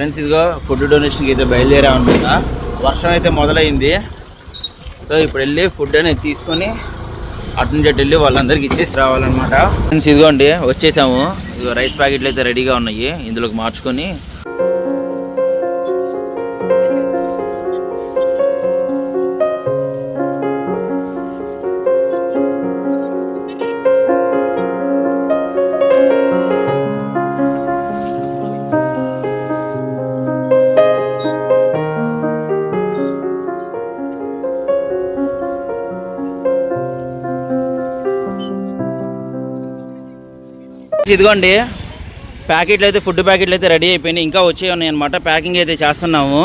Friends ఇదిగో food డొనేషన్కి అయితే బయలుదేరా అనుకుంటా. వర్షం అయితే మొదలైంది. సో ఇప్పుడు వెళ్ళి ఫుడ్ అనేది తీసుకొని అటు నుంచి అటు వెళ్ళి వాళ్ళందరికీ ఇచ్చేసి రావాలన్నమాట. ఫ్రెండ్స్ ఇదిగోండి వచ్చేసాము. ఇదిగో రైస్ ప్యాకెట్లు అయితే రెడీగా ఉన్నాయి. ఇందులోకి మార్చుకొని ఇదిగోండి ప్యాకెట్లు అయితే ఫుడ్ ప్యాకెట్లు అయితే రెడీ అయిపోయినాయి. ఇంకా వచ్చే ఉన్నాయి అనమాట ప్యాకింగ్ అయితే చేస్తున్నాము.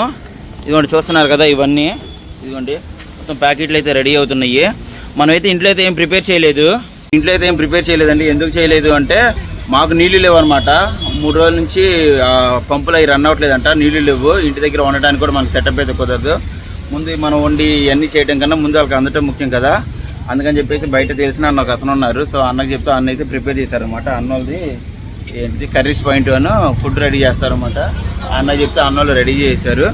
ఇదిగోండి చూస్తున్నారు కదా ఇవన్నీ. ఇదిగోండి మొత్తం ప్యాకెట్లు అయితే రెడీ అవుతున్నాయి. మనమైతే ఇంట్లో అయితే ఏం ప్రిపేర్ చేయలేదు. ఇంట్లో అయితే ఏం ప్రిపేర్ చేయలేదండి. ఎందుకు చేయలేదు అంటే మాకు నీళ్ళు లేవు అనమాట మూడు రోజుల నుంచి పంపులు అవి రన్ అవ్వట్లేదంట. నీళ్ళు లేవు. ఇంటి దగ్గర వండడానికి కూడా మనకు సెటప్ అయితే కుదరదు. ముందు మనం వండి ఇవన్నీ చేయడం కన్నా ముందు వాళ్ళకి అందటం ముఖ్యం కదా. అందుకని చెప్పేసి బయట తెలిసిన అన్న ఒక అతను ఉన్నారు. సో అన్నకి చెప్తే అన్న అయితే ప్రిపేర్ చేశారనమాట అన్నోళ్ళది ఏంటిది కర్రీస్ పాయింట్ అని ఫుడ్ రెడీ చేస్తారనమాట అన్న చెప్తే అన్నోళ్ళు రెడీ చేశారు.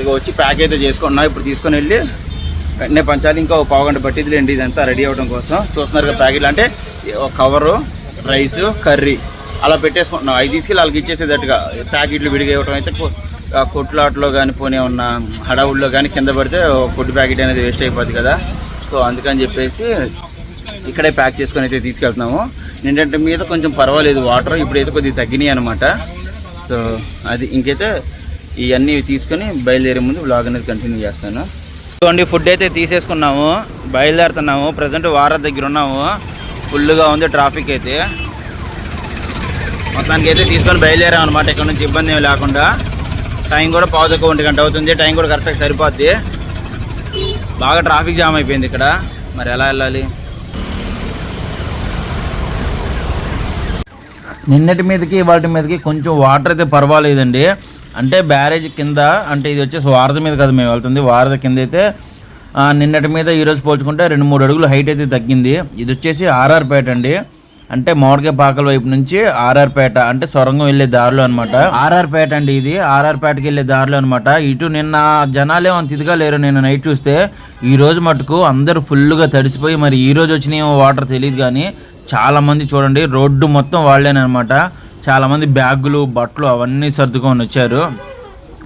ఇక వచ్చి ప్యాక్ అయితే చేసుకున్నా ఇప్పుడు తీసుకొని వెళ్ళి వెంటనే పంచాలి. ఇంకా ఒక పావుగంట పట్టిదిలేండి ఇదంతా రెడీ అవ్వడం కోసం. చూస్తున్నారు కదా ప్యాకెట్లు. అంటే ఒక కవరు రైస్ కర్రీ అలా పెట్టేసుకుంటున్నాం. అవి తీసుకెళ్ళి వాళ్ళకి ఇచ్చేసేటట్టుగా ప్యాకెట్లు విడిగా ఇవ్వడం అయితే కొట్లాట్లో కానీ పోనీ ఉన్న హడావుల్లో కానీ కింద పడితే ఫుడ్ ప్యాకెట్ అనేది వేస్ట్ అయిపోద్ది కదా. సో అందుకని చెప్పేసి ఇక్కడే ప్యాక్ చేసుకొని అయితే తీసుకెళ్తున్నాము. ఏంటంటే మీద కొంచెం పర్వాలేదు వాటర్ ఇప్పుడైతే కొద్దిగా తగ్గినాయి అనమాట సో అది ఇంకైతే ఇవన్నీ తీసుకొని బయలుదేరే ముందు బ్లాగ్ అనేది కంటిన్యూ చేస్తాను. చూడండి ఫుడ్ అయితే తీసేసుకున్నాము బయలుదేరుతున్నాము. ప్రజెంట్ వార దగ్గర ఉన్నాము. ఫుల్గా ఉంది ట్రాఫిక్ అయితే. మొత్తానికి అయితే తీసుకొని బయలుదేరాం అనమాట ఇక్కడ నుంచి ఇబ్బంది ఏమి లేకుండా. టైం కూడా పావు తక్కువ ఒంటి గంట అవుతుంది. టైం కూడా కరెక్ట్గా సరిపోద్ది. బాగా ట్రాఫిక్ జామ్ అయిపోయింది ఇక్కడ. మరి ఎలా వెళ్ళాలి? నిన్నటి మీదకి వాటి మీదకి కొంచెం వాటర్ అయితే పర్వాలేదండి. అంటే బ్యారేజ్ కింద అంటే ఇది వచ్చేసి వారధి మీద కదా మేము వెళ్తుంది. వారధి కింద అయితే నిన్నటి మీద ఈరోజు పోల్చుకుంటే రెండు మూడు అడుగులు హైట్ అయితే తగ్గింది. ఇది వచ్చేసి ఆర్ఆర్పేట అండి. అంటే మామిడికాయ పాకల వైపు నుంచి ఆర్ఆర్పేట అంటే సొరంగం వెళ్ళే దారిలో అనమాట ఆర్ఆర్పేట అండి ఇది. ఆర్ఆర్పేటకి వెళ్ళే దారిలో అనమాట ఇటు నిన్న జనాలే అంత ఇదిగా లేరు నేను నైట్ చూస్తే. ఈ రోజు మటుకు అందరూ ఫుల్గా తడిసిపోయి మరి ఈ రోజు వచ్చినాయేమో వాటర్ తెలియదు కానీ చాలామంది చూడండి రోడ్డు మొత్తం వాళ్ళేనమాట చాలామంది బ్యాగులు బట్టలు అవన్నీ సర్దుకొని వచ్చారు.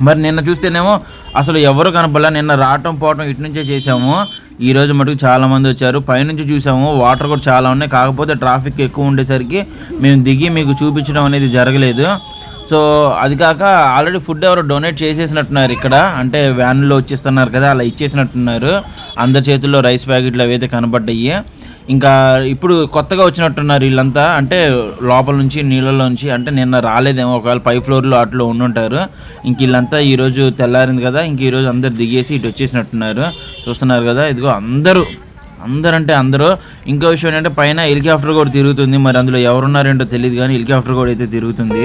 మరి నిన్న చూస్తేనేమో అసలు ఎవరు కనపడలే నిన్న రావటం పోవటం ఇటు నుంచే చేసాము ఈ రోజు మటుకు చాలామంది వచ్చారు. పైనుంచి చూసాము వాటర్ కూడా చాలా ఉన్నాయి. కాకపోతే ట్రాఫిక్ ఎక్కువ ఉండేసరికి మేము దిగి మీకు చూపించడం అనేది జరగలేదు. సో అది కాక ఆల్రెడీ ఫుడ్ ఎవరో డొనేట్ చేసేసినట్టున్నారు ఇక్కడ. అంటే వ్యాన్లో వచ్చేస్తున్నారు కదా అలా ఇచ్చేసినట్టున్నారు. అందరి చేతుల్లో రైస్ ప్యాకెట్లు అవైతే కనబడ్డాయి. ఇంకా ఇప్పుడు కొత్తగా వచ్చినట్టున్నారు వీళ్ళంతా. అంటే లోపల నుంచి నీళ్ళలోంచి అంటే నిన్న రాలేదేమో. ఒకవేళ పై ఫ్లోర్లో అట్లా ఉండుంటారు. ఇంక వీళ్ళంతా ఈరోజు తెల్లారింది కదా ఇంక ఈరోజు అందరు దిగేసి ఇటు వచ్చేసినట్టున్నారు. చూస్తున్నారు కదా ఇదిగో అందరూ అందరూ అంటే అందరూ. ఇంకో విషయం ఏంటంటే పైన హెలికాప్టర్ కూడా తిరుగుతుంది. మరి అందులో ఎవరున్నారేంటో తెలియదు కానీ హెలికాప్టర్ కూడా అయితే తిరుగుతుంది.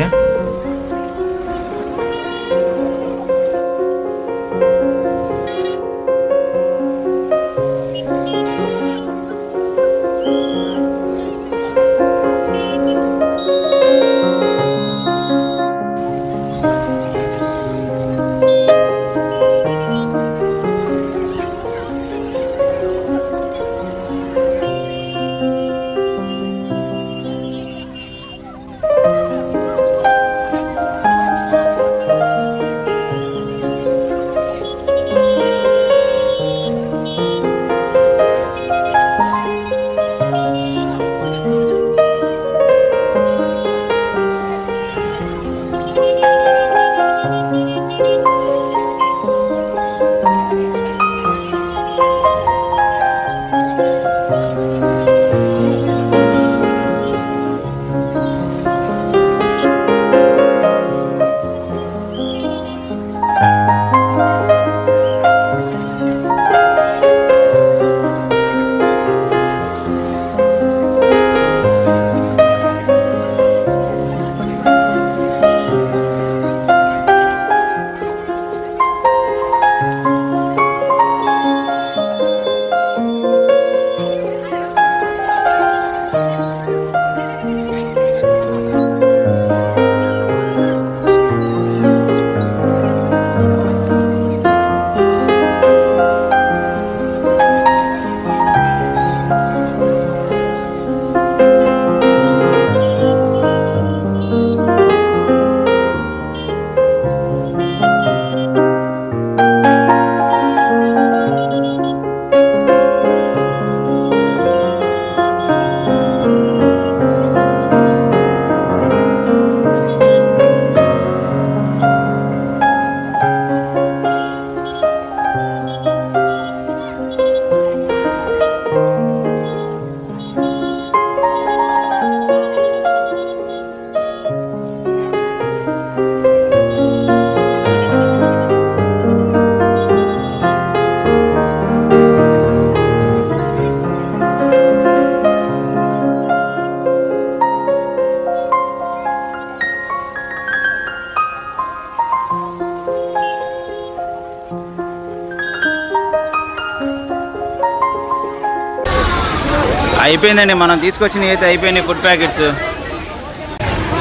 అయిపోయిందండి మనం తీసుకొచ్చినవి అయితే అయిపోయినాయి ఫుడ్ ప్యాకెట్స్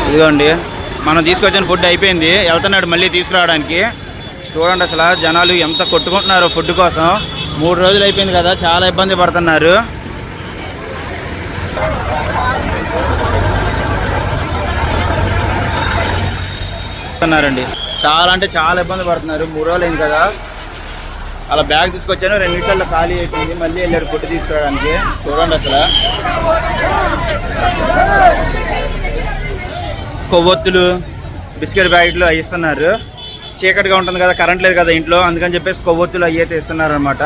ఇదిగోండి మనం తీసుకొచ్చిన ఫుడ్ అయిపోయింది. వెళ్తున్నాడు మళ్ళీ తీసుకురావడానికి. చూడండి అసలు జనాలు ఎంత కొట్టుకుంటున్నారు ఫుడ్ కోసం. మూడు రోజులు అయిపోయింది కదా చాలా ఇబ్బంది పడుతున్నారు. ఉన్నారండి. చాలా అంటే చాలా ఇబ్బంది పడుతున్నారు. మూడు రోజులు అయింది కదా. అలా బ్యాగ్ తీసుకొచ్చాను రెండు నిమిషాల్లో ఖాళీ అయిపోయింది. మళ్ళీ వెళ్ళాడు ఫుడ్ తీసుకురావడానికి. చూడండి అసలు. కొవ్వొత్తులు బిస్కెట్ ప్యాకెట్లు అవి ఇస్తున్నారు. చీకటిగా ఉంటుంది కదా కరెంట్ లేదు కదా ఇంట్లో. అందుకని చెప్పేసి కొవ్వొత్తులు అవి అయితే ఇస్తున్నారు అనమాట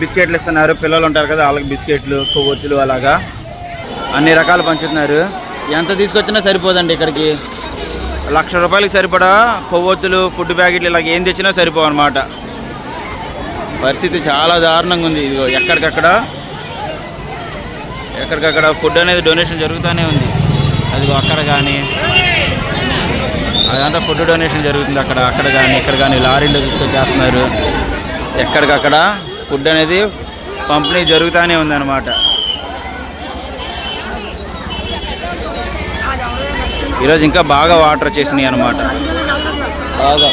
బిస్కెట్లు ఇస్తున్నారు. పిల్లలు ఉంటారు కదా వాళ్ళకి బిస్కెట్లు కొవ్వొత్తులు అలాగా. అన్ని రకాలు పంచుతున్నారు. ఎంత తీసుకొచ్చినా సరిపోదండి ఇక్కడికి. లక్ష రూపాయలకి సరిపడా కొవ్వొత్తులు ఫుడ్ ప్యాకెట్లు ఇలాగ ఏం తెచ్చినా సరిపోవు అనమాట పరిస్థితి చాలా దారుణంగా ఉంది. ఇదిగో ఎక్కడికక్కడ ఎక్కడికక్కడ ఫుడ్ అనేది డొనేషన్ జరుగుతూనే ఉంది. అదిగో అక్కడ కానీ అదంతా ఫుడ్ డొనేషన్ జరుగుతుంది అక్కడ అక్కడ కానీ ఇక్కడ కానీ లారీలో తీసుకొచ్చేస్తున్నారు. ఎక్కడికక్కడ ఫుడ్ అనేది పంపిణీ జరుగుతూనే ఉందన్నమాట. ఈరోజు ఇంకా బాగా వాటర్ వచ్చేసినాయి అనమాట బాగా.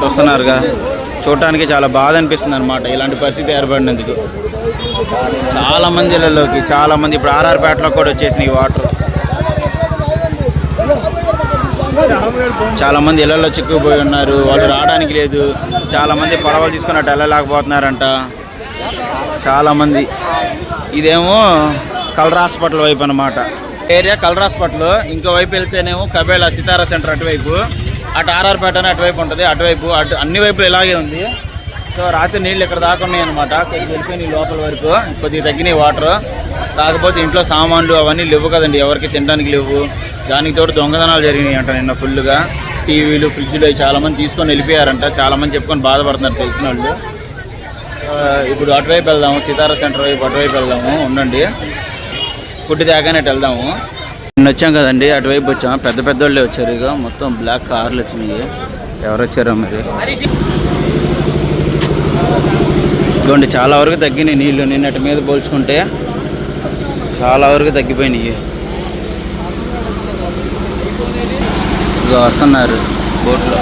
చూస్తున్నారుగా. చూడటానికి చాలా బాధ అనిపిస్తుంది అనమాట ఇలాంటి పరిస్థితి ఏర్పడినందుకు. చాలా మంది ఇళ్ళలోకి చాలా మంది ఇప్పుడు ఆర్ఆర్పేటలో కూడా వచ్చేసినాయి వాటర్. చాలా మంది ఇళ్ళలో చిక్కుకుపోయి ఉన్నారు. వాళ్ళు రావడానికి లేదు. చాలా మంది పడవలు తీసుకున్నట్టు వెళ్ళలేకపోతున్నారంట. చాలా మంది. ఇదేమో కలర్ హాస్పిటల్ వైపు అనమాట ఏరియా కలర్ హాస్పిటల్. ఇంకో వైపు వెళ్తేనేమో కబేళ సితారా సెంటర్ అటువైపు. అటు ఆర్ఆర్పేట అని అటువైపు ఉంటుంది అటువైపు అటు అన్ని వైపులు ఇలాగే ఉంది. సో రాత్రి నీళ్ళు ఇక్కడ దాకా ఉన్నాయి అనమాట కొద్దిగా వెళ్ళిపోయినాయి లోపల వరకు. కొద్దిగా తగ్గినాయి వాటర్. కాకపోతే ఇంట్లో సామాన్లు అవన్నీ లేవు కదండి. ఎవరికి తినడానికి లేవు. దానికి తోడు దొంగతనాలు జరిగినాయి అంట నిన్న ఫుల్గా టీవీలు ఫ్రిడ్జ్లు అవి చాలామంది తీసుకొని వెళ్ళిపోయారంట. చాలామంది చెప్పుకొని బాధపడుతున్నారు తెలిసిన వాళ్ళు. ఇప్పుడు అటువైపు వెళ్దాము. సీతారా సెంటర్ వైపు అటువైపు వెళ్దాము. ఉండండి. ఫుడ్ తేగానే వెళ్దాము. నిన్న వచ్చాం కదండి అటువైపు వచ్చాం. పెద్ద పెద్ద వాళ్ళే వచ్చారు ఇక. మొత్తం బ్లాక్ కార్లు వచ్చినాయి. ఎవరు వచ్చారో మరి? ఇదిగోండి చాలా వరకు తగ్గినాయి నీళ్ళు నిన్నటి మీద పోల్చుకుంటే చాలా వరకు తగ్గిపోయినాయి. ఇక వస్తున్నారు బోట్లో.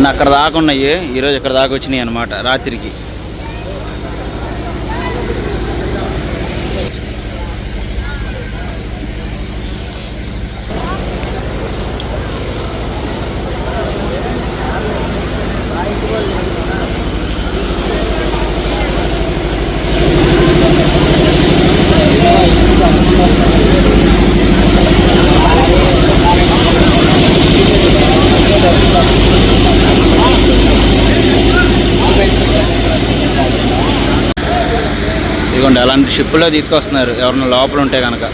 నిన్న అక్కడ దాకా ఉన్నాయి. ఈరోజు ఇక్కడ దాకా వచ్చినాయి అనమాట రాత్రికి. షిప్లో తీసుకొస్తున్నారు. ఎవరైనా లోపల ఉంటే కనుక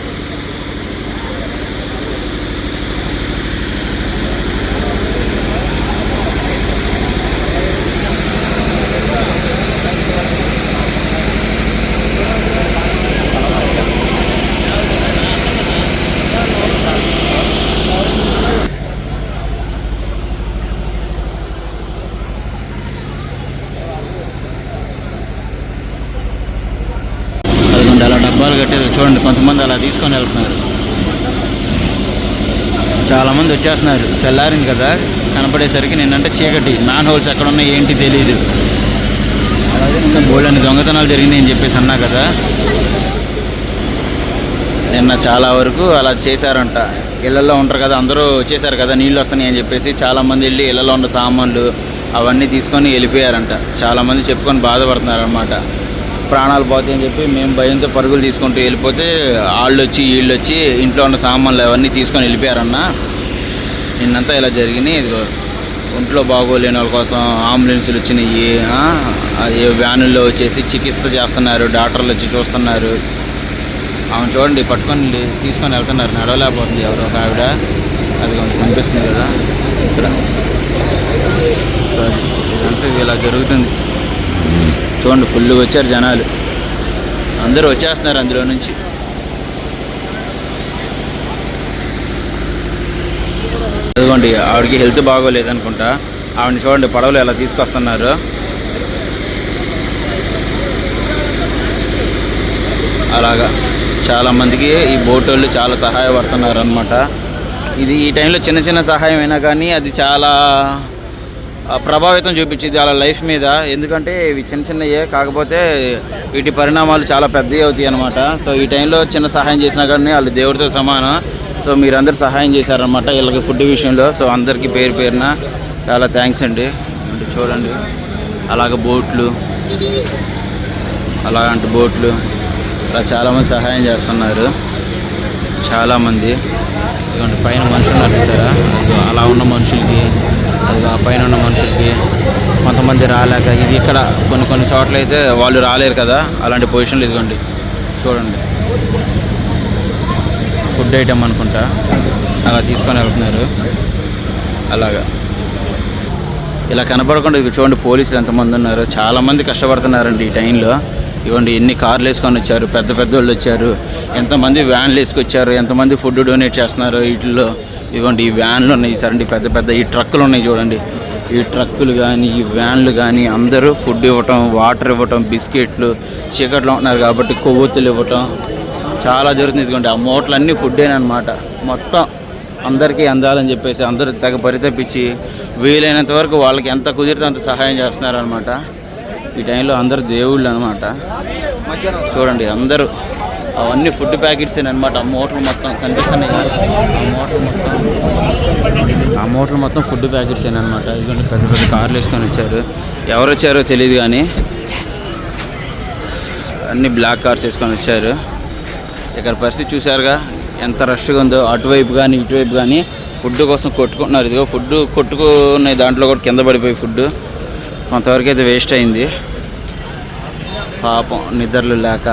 చూడండి కొంతమంది అలా తీసుకొని వెళ్తున్నారు. చాలామంది వచ్చేస్తున్నారు. తెల్లారింది కదా కనపడేసరికి నిన్నంటే చీకటి. మ్యాన్ హోల్స్ ఎక్కడ ఉన్నాయి ఏంటి తెలియదు అలాగే నిన్న దొంగతనాలు జరిగినాయి అని చెప్పేసి అన్నా కదా. నిన్న చాలా వరకు అలా చేశారంట. ఇళ్ళల్లో ఉంటారు కదా అందరూ వచ్చేసారు కదా నీళ్ళు వస్తున్నాయి అని చెప్పేసి చాలామంది వెళ్ళి ఇళ్ళలో ఉన్న సామాన్లు అవన్నీ తీసుకొని వెళ్ళిపోయారంట. చాలామంది చెప్పుకొని బాధపడుతున్నారు అనమాట ప్రాణాలు పోతాయని చెప్పి మేము భయంతో పరుగులు తీసుకుంటూ వెళ్ళిపోతే వాళ్ళు వచ్చి వీళ్ళు వచ్చి ఇంట్లో ఉన్న సామాన్లు అవన్నీ తీసుకొని వెళ్ళిపోయారన్న. నిన్నంతా ఇలా జరిగినాయి ఇదిగో ఒంట్లో బాగోలేని వాళ్ళ కోసం అంబులెన్సులు వచ్చినాయి. అది వ్యానుల్లో వచ్చేసి చికిత్స చేస్తున్నారు. డాక్టర్లు వచ్చి చూస్తున్నారు. ఆమె చూడండి పట్టుకొని తీసుకొని వెళ్తున్నారు. నడవలేకపోతుంది ఎవరో ఒక ఆవిడ. అది కొంచెం కనిపిస్తుంది కదా. ఇక్కడ. సరే ఇదంతా ఇది ఇలా జరుగుతుంది. చూడండి ఫుల్ వచ్చారు జనాలు. అందరూ వచ్చేస్తున్నారు అందులో నుంచి. అదిగోండి ఆవిడకి హెల్త్ బాగోలేదు అనుకుంటా ఆవిడని చూడండి పడవలు ఎలా తీసుకొస్తున్నారు. అలాగా. చాలామందికి ఈ బోట్ వాళ్ళు చాలా సహాయపడుతున్నారు అనమాట ఇది ఈ టైంలో చిన్న చిన్న సహాయం అయినా కానీ అది చాలా ప్రభావితం చూపించింది వాళ్ళ లైఫ్ మీద. ఎందుకంటే ఇవి చిన్న చిన్నయే కాకపోతే వీటి పరిణామాలు చాలా పెద్దవి అవుతాయి అనమాట సో ఈ టైంలో చిన్న సహాయం చేసినా కానీ వాళ్ళు దేవుడితో సమానం. సో మీరందరూ సహాయం చేశారనమాట వీళ్ళకి ఫుడ్ విషయంలో. సో అందరికీ పేరు పేరున చాలా థ్యాంక్స్ అండి. చూడండి. అలాగ బోట్లు అలాంటి బోట్లు ఇలా చాలామంది సహాయం చేస్తున్నారు. చాలామంది. ఇటువంటి పైన మనుషులు ఉన్నారు అలా ఉన్న మనుషులకి అది పైన ఉన్న మనుషులకి కొంతమంది రాలేక ఇది ఇక్కడ కొన్ని కొన్ని చోట్ల అయితే వాళ్ళు రాలేరు కదా అలాంటి పొజిషన్లు ఇదిగోండి చూడండి. ఫుడ్ ఐటెం అనుకుంటా. అలా తీసుకొని వెళ్తున్నారు. అలాగా. ఇలా కనపడకుండా ఇది చూడండి పోలీసులు ఎంతమంది ఉన్నారు చాలామంది కష్టపడుతున్నారండి ఈ టైంలో. ఇవ్వండి ఎన్ని కార్లు వేసుకొని వచ్చారు పెద్ద పెద్ద వాళ్ళు వచ్చారు ఎంతమంది వ్యాన్లు వేసుకొచ్చారు ఎంతమంది ఫుడ్ డొనేట్ చేస్తున్నారు వీటిల్లో. ఇవ్వండి ఈ వ్యాన్లు ఉన్నాయి సరండి పెద్ద పెద్ద ఈ ట్రక్కులు ఉన్నాయి చూడండి. ఈ ట్రక్కులు కానీ ఈ వ్యాన్లు కానీ అందరూ ఫుడ్ ఇవ్వటం వాటర్ ఇవ్వటం బిస్కెట్లు చీకట్లో ఉంటున్నారు కాబట్టి కొవ్వొత్తులు ఇవ్వటం చాలా జరుగుతుంది. ఇదిగోండి ఆ మూటలన్నీ ఫుడ్డేనమాట మొత్తం అందరికీ అందాలని చెప్పేసి అందరూ తెగ పరితపించి వీలైనంత వరకు వాళ్ళకి ఎంత కుదిరితే అంత సహాయం చేస్తున్నారు అనమాట ఈ టైంలో అందరు దేవుళ్ళు అనమాట చూడండి అందరూ అవన్నీ ఫుడ్ ప్యాకెట్స్ అనమాట ఆ మోటార్ మొత్తం కనిపిస్తున్నాయి కదా. ఆ మోటార్ మొత్తం. ఆ మోటార్ మొత్తం ఫుడ్ ప్యాకెట్స్ అనమాట ఇదిగోండి పెద్ద పెద్ద కార్లు వేసుకొని వచ్చారు. ఎవరు వచ్చారో తెలియదు కానీ అన్ని బ్లాక్ కార్స్ వేసుకొని వచ్చారు. ఇక్కడ పరిస్థితి చూశారుగా ఎంత రష్గా ఉందో. అటువైపు కానీ ఇటువైపు కానీ ఫుడ్ కోసం కొట్టుకుంటున్నారు. ఇదిగో ఫుడ్ కొట్టుకునే దాంట్లో కూడా కింద పడిపోయి ఫుడ్ కొంతవరకు అయితే వేస్ట్ అయింది. పాపం నిద్రలు లేక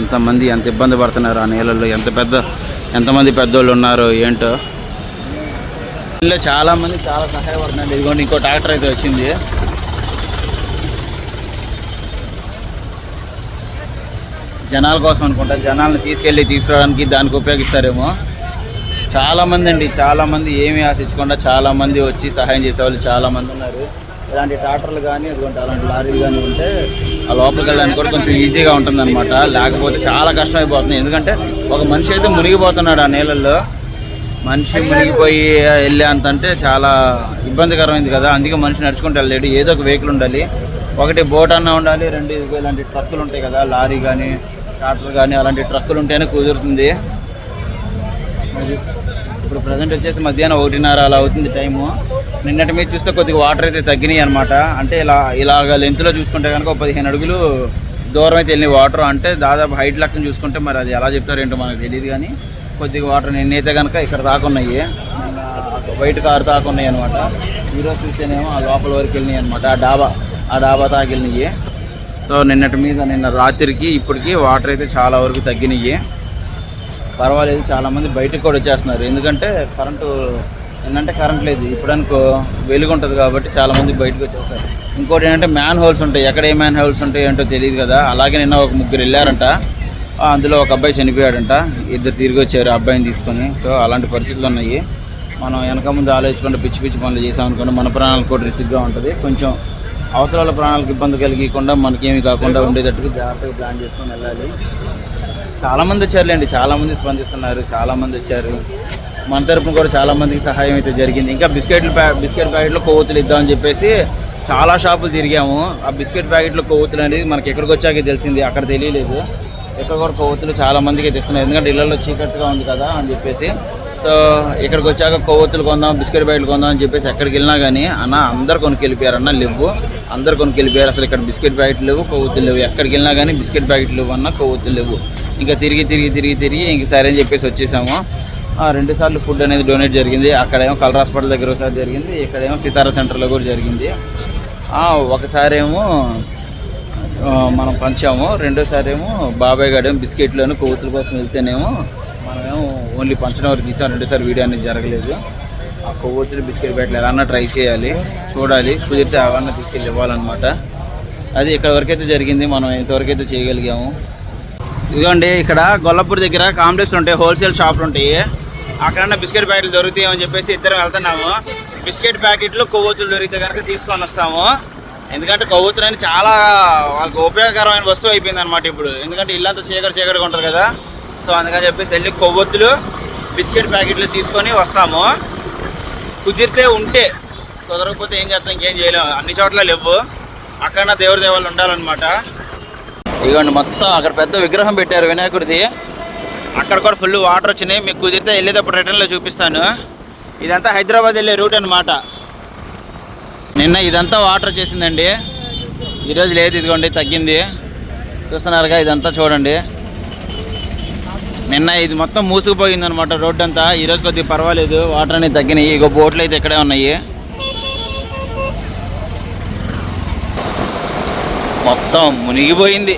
ఎంతమంది ఎంత ఇబ్బంది పడుతున్నారు ఆ నీళ్ళల్లో ఎంత పెద్ద ఎంతమంది పెద్దోళ్ళు ఉన్నారో ఏంటో. ఇందులో చాలామంది చాలా సహాయపడుతున్నారు. ఇదిగోండి ఇంకో ట్రాక్టర్ అయితే వచ్చింది. జనాల కోసం అనుకుంటా జనాలను తీసుకెళ్ళి తీసుకురావడానికి దానికి ఉపయోగిస్తారేమో. చాలామంది అండి చాలామంది ఏమీ ఆశించకుండా చాలామంది వచ్చి సహాయం చేసేవాళ్ళు చాలామంది ఉన్నారు. ఇలాంటి ట్రాక్టర్లు కానీ అలాంటి లారీలు కానీ ఉంటే ఆ లోపలికి వెళ్ళడానికి కూడా కొంచెం ఈజీగా ఉంటుందన్నమాట. లేకపోతే చాలా కష్టం అయిపోతుంది ఎందుకంటే ఒక మనిషి అయితే మునిగిపోతున్నాడు ఆ నీళ్ళల్లో మనిషి మునిగిపోయి వెళ్ళే అంటే చాలా ఇబ్బందికరమైంది కదా. అందుకే మనిషి నడుచుకుంటూ వెళ్ళలేడు. ఏదో ఒక వెహికల్ ఉండాలి. ఒకటి బోట్ అన్న ఉండాలి. రెండు ఇలాంటి ట్రక్కులు ఉంటాయి కదా. లారీ కానీ ట్రాక్టర్ కానీ అలాంటి ట్రక్కులు ఉంటేనే కుదురుతుంది. అది ఇప్పుడు ప్రజెంట్ వచ్చేసి మధ్యాహ్నం ఒకటిన్నర అలా అవుతుంది టైము నిన్నటి మీద చూస్తే కొద్దిగా వాటర్ అయితే తగ్గినాయి అనమాట అంటే ఇలా ఇలాగ లెంత్లో చూసుకుంటే కనుక ఒక పదిహేను అడుగులు దూరం అయితే వెళ్ళినాయి వాటర్ అంటే దాదాపు హైట్ లెక్కన చూసుకుంటే మరి అది ఎలా చెప్తారేంటో మనకు తెలియదు కానీ కొద్దిగా వాటర్ నిన్నైతే కనుక ఇక్కడ రాకున్నాయి వైట్ కారు తాకున్నాయి అనమాట ఈరోజు చూస్తేనేమో ఆ లోపల వరకు వెళ్ళినాయి అనమాట ఆ డాబా ఆ డాబా తాకెళ్ళినాయి సో నిన్నటి మీద నిన్న రాత్రికి ఇప్పటికి వాటర్ అయితే చాలా వరకు తగ్గినాయి. పర్వాలేదు చాలామంది బయటకు కూడా వచ్చేస్తున్నారు. ఎందుకంటే కరెంటు ఏంటంటే కరెంట్ లేదు. ఇప్పుడు అనుకో వెలుగు ఉంటుంది కాబట్టి చాలామంది బయటకు వచ్చేస్తారు. ఇంకోటి ఏంటంటే మ్యాన్ హోల్స్ ఉంటాయి. ఎక్కడ ఏ మ్యాన్ హోల్స్ ఉంటాయి ఏంటో తెలియదు కదా. అలాగే నిన్న ఒక ముగ్గురు వెళ్ళారంట. అందులో ఒక అబ్బాయి చనిపోయాడంట. ఇద్దరు తిరిగి వచ్చారు అబ్బాయిని తీసుకొని. సో అలాంటి పరిస్థితులు ఉన్నాయి. మనం వెనక ముందు ఆలోచించకుండా పిచ్చి పిచ్చి పనులు చేసామనుకోండి మన ప్రాణాలకు కూడా రిస్క్గా ఉంటుంది. కొంచెం అవతల ప్రాణాలకు ఇబ్బంది కలిగకుండా మనకేమి కాకుండా ఉండేటట్టుగా జాగ్రత్తగా ప్లాన్ చేసుకొని వెళ్ళాలి. చాలా మంది వచ్చారులేండి చాలామంది స్పందిస్తున్నారు చాలా మంది వచ్చారు. మన తరపున కూడా చాలామందికి సహాయం అయితే జరిగింది. ఇంకా బిస్కెట్లు ప్యా బిస్కెట్ ప్యాకెట్లు కొవ్వొత్తులు ఇద్దామని చెప్పేసి చాలా షాపులు తిరిగాము. ఆ బిస్కెట్ ప్యాకెట్లు కొవ్వొత్తులు అనేది మనకి ఎక్కడికి వచ్చాక తెలిసింది అక్కడ తెలియలేదు. ఇక్కడ కూడా కొవ్వొత్తులు చాలామందికి అయితే ఇస్తున్నాయి ఎందుకంటే ఇళ్ళల్లో చీకట్గా ఉంది కదా అని చెప్పేసి. సో ఇక్కడికి వచ్చాక కొవ్వొత్తులు కొందాం బిస్కెట్ ప్యాకెట్లు కొందాం అని చెప్పేసి ఎక్కడికి వెళ్ళినా కానీ అన్న అందరు కొనుక్కెళ్ళిపోయారు అన్న లేవు. అందరు కొనుక్కెళ్ళిపోయారు. అసలు ఇక్కడ బిస్కెట్ ప్యాకెట్లు లేవు కొవ్వొత్తులు లేవు. ఎక్కడికి వెళ్ళినా కానీ బిస్కెట్ ప్యాకెట్లు లేవు అన్న కొవ్వొత్తులు లేవు. ఇంకా తిరిగి తిరిగి తిరిగి తిరిగి ఇంక సరే అని చెప్పేసి వచ్చేసాము. రెండు సార్లు ఫుడ్ అనేది డొనేట్ జరిగింది. అక్కడేమో కలర్ హాస్పిటల్ దగ్గర ఒకసారి జరిగింది. ఇక్కడేమో సీతారా సెంటర్లో కూడా జరిగింది. ఒకసారి ఏమో మనం పంచాము. రెండోసారి ఏమో బాబాయ్ గాడేమో బిస్కెట్లను కొవ్వొత్తుల కోసం వెళ్తేనేమో మనమేమో ఓన్లీ పంచడం వరకు తీసాం. రెండోసారి వీడియో అనేది జరగలేదు. ఆ కొవ్వొత్తులు బిస్కెట్ ప్యాకెట్లు ఎలా ట్రై చేయాలి. చూడాలి. కుదిరితే అవన్నీ తీసుకెళ్ళి ఇవ్వాలన్నమాట. అది ఇక్కడ వరకైతే జరిగింది. మనం ఇంతవరకైతే అయితే చేయగలిగాము. ఇదిగోండి ఇక్కడ గొల్లపూర్ దగ్గర కాంప్లెక్స్ ఉంటాయి హోల్సేల్ షాపులు ఉంటాయి. అక్కడన్నా బిస్కెట్ ప్యాకెట్లు దొరుకుతాయి అని చెప్పేసి ఇద్దరం వెళ్తున్నాము. బిస్కెట్ ప్యాకెట్లు కొవ్వొత్తులు దొరికితే కనుక తీసుకొని వస్తాము. ఎందుకంటే కొవ్వొత్తులు అని చాలా వాళ్ళకి ఉపయోగకరమైన వస్తువు అయిపోయింది అనమాట ఇప్పుడు. ఎందుకంటే ఇల్లంతా చీకటి చీకటిగా ఉంటుంది కదా. సో అందుకని చెప్పేసి వెళ్ళి కొవ్వొత్తులు బిస్కెట్ ప్యాకెట్లు తీసుకొని వస్తాము. కుదిరితే ఉంటే కుదరకపోతే ఏం చేస్తాం ఇంకేం చేయలేము అన్ని చోట్ల లేవు. అక్కడ దేవుడి దేవాళ్ళు ఉండాలన్నమాట. ఇదిగోండి మొత్తం అక్కడ పెద్ద విగ్రహం పెట్టారు వినాయకుడిది. అక్కడ కూడా ఫుల్ వాటర్ వచ్చినాయి. మీకు కుదిరితే వెళ్ళేటప్పుడు రిటర్న్లో చూపిస్తాను. ఇదంతా హైదరాబాద్ వెళ్ళే రూట్ అన్నమాట. నిన్న ఇదంతా వాటర్ వచ్చేసిందండి. ఈరోజు లేదు ఇదిగోండి తగ్గింది. చూస్తున్నారుగా ఇదంతా చూడండి. నిన్న ఇది మొత్తం మూసుకుపోయింది అనమాట రోడ్డు అంతా. ఈరోజు కొద్దిగా పర్వాలేదు వాటర్ అనేది తగ్గినాయి. ఇక బోట్లు అయితే ఇక్కడే ఉన్నాయి. మొత్తం మునిగిపోయింది.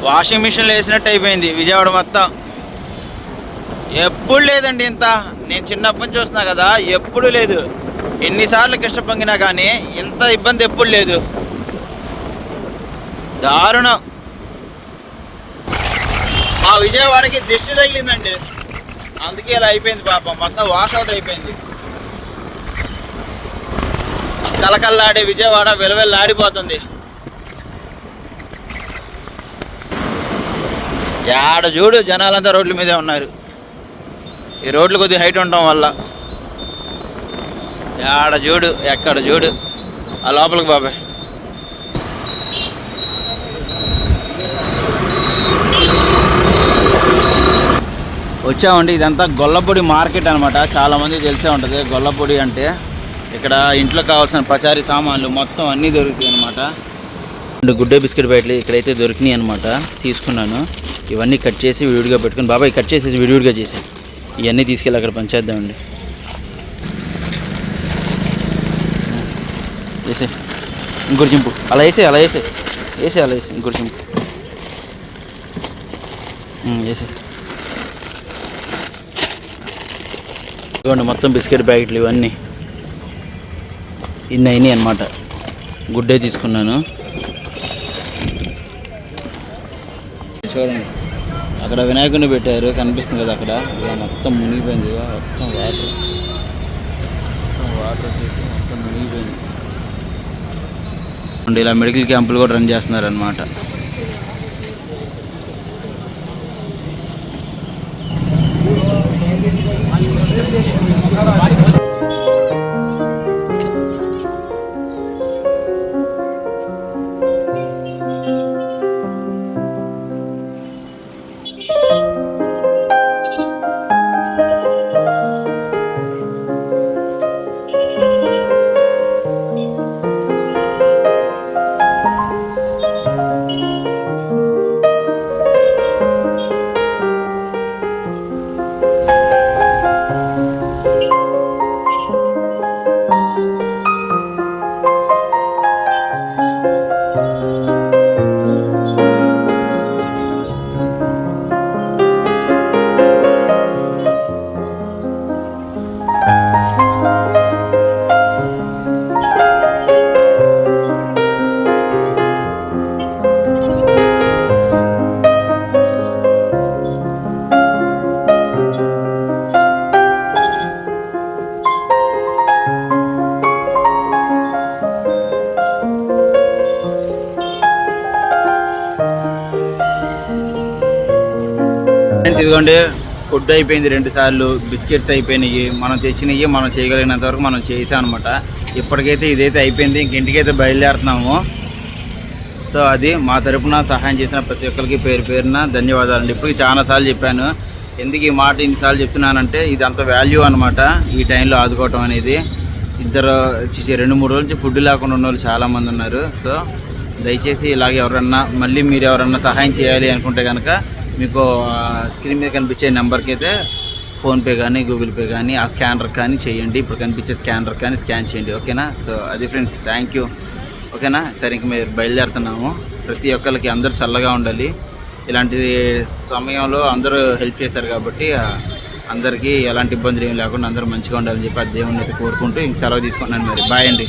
వాషింగ్ మిషన్లో వేసినట్టు అయిపోయింది. విజయవాడ మొత్తం. ఎప్పుడు లేదండి ఇంత. నేను చిన్నప్పటి నుంచి చూస్తున్నా కదా ఎప్పుడు లేదు. ఎన్నిసార్లు కృష్ణ పొంగినా కానీ ఇంత ఇబ్బంది ఎప్పుడు లేదు. దారుణం. ఆ విజయవాడకి దిష్టి తగిలిందండి. అందుకే ఇలా అయిపోయింది పాపం. మొత్తం వాష్ అవుట్ అయిపోయింది. కలకల్లాడే విజయవాడ వెలవెల్లాడిపోతుంది. యాడ చూడు జనాలంతా రోడ్ల మీదే ఉన్నారు. ఈ రోడ్లు కొద్దిగా హైట్ ఉండటం వల్ల. ఏడ చూడు ఎక్కడ చూడు. ఆ లోపలికి బాబాయ్. వచ్చామండి ఇదంతా గొల్లపొడి మార్కెట్ అనమాట చాలామంది తెలిసే ఉంటుంది గొల్లపొడి అంటే ఇక్కడ ఇంట్లో కావాల్సిన పచారీ సామాన్లు మొత్తం అన్నీ దొరుకుతాయి అనమాట రెండు గుడ్డే బిస్కెట్ ప్యాకెట్లు ఇక్కడైతే దొరికినాయి అనమాట తీసుకున్నాను. ఇవన్నీ కట్ చేసి విడివిడిగా పెట్టుకుని బాబాయ్ కట్ చేసేసి విడివిడిగా చేసాను ఇవన్నీ తీసుకెళ్ళి అక్కడ పంచేద్దామండి. వేసే ఇంకోటి చింపు. అలా వేసే అలా వేసే వేసే అలా వేసే ఇంకోటి చింపు. వేసే ఇవ్వండి మొత్తం బిస్కెట్ ప్యాకెట్లు ఇవన్నీ. ఇన్ని అయినాయి అనమాట గుడ్డే తీసుకున్నాను. చూడండి. అక్కడ వినాయకుడిని పెట్టారు కనిపిస్తుంది కదా అక్కడ. మొత్తం మునిగిపోయింది మొత్తం వాటర్. మొత్తం వాటర్ వచ్చేసి మొత్తం మునిగిపోయింది. ఇలా మెడికల్ క్యాంపులు కూడా రన్ చేస్తున్నారు ఇదిగోండి ఫుడ్ అయిపోయింది రెండు సార్లు బిస్కెట్స్ అయిపోయినాయి. మనం తెచ్చినవి మనం చేయగలిగినంత వరకు మనం చేసాం అనమాట ఇప్పటికైతే ఇదైతే అయిపోయింది. ఇంక ఇంటికైతే బయలుదేరుతున్నాము. సో అది మా తరపున సహాయం చేసిన ప్రతి ఒక్కరికి పేరు పేరున ధన్యవాదాలండి. ఇప్పుడు చాలాసార్లు చెప్పాను. ఎందుకు ఈ మాట ఇన్నిసార్లు చెప్తున్నానంటే ఇది అంత వాల్యూ అనమాట ఈ టైంలో ఆదుకోవటం అనేది. ఇద్దరు రెండు మూడు రోజుల నుంచి ఫుడ్ లేకుండా ఉన్న వాళ్ళు చాలామంది ఉన్నారు. సో దయచేసి ఇలాగ ఎవరన్నా మళ్ళీ మీరు ఎవరన్నా సహాయం చేయాలి అనుకుంటే కనుక మీకు స్క్రీన్ మీద కనిపించే నెంబర్కి అయితే ఫోన్పే కానీ గూగుల్ పే కానీ ఆ స్కానర్ కానీ చేయండి. ఇప్పుడు కనిపించే స్కానర్ కానీ స్కాన్ చేయండి. ఓకేనా? సో అది ఫ్రెండ్స్ థ్యాంక్ యూ ఓకేనా? సరే ఇంక మీరు బయలుదేరుతున్నాము. ప్రతి ఒక్కరికి అందరూ చల్లగా ఉండాలి. ఇలాంటి సమయంలో అందరూ హెల్ప్ చేశారు కాబట్టి అందరికీ ఎలాంటి ఇబ్బందులు ఏం లేకుండా అందరూ మంచిగా ఉండాలని చెప్పి ఆ దేవుడిని అయితే కోరుకుంటూ ఇంక సెలవు తీసుకున్నాను మరి. బాయ్ అండి.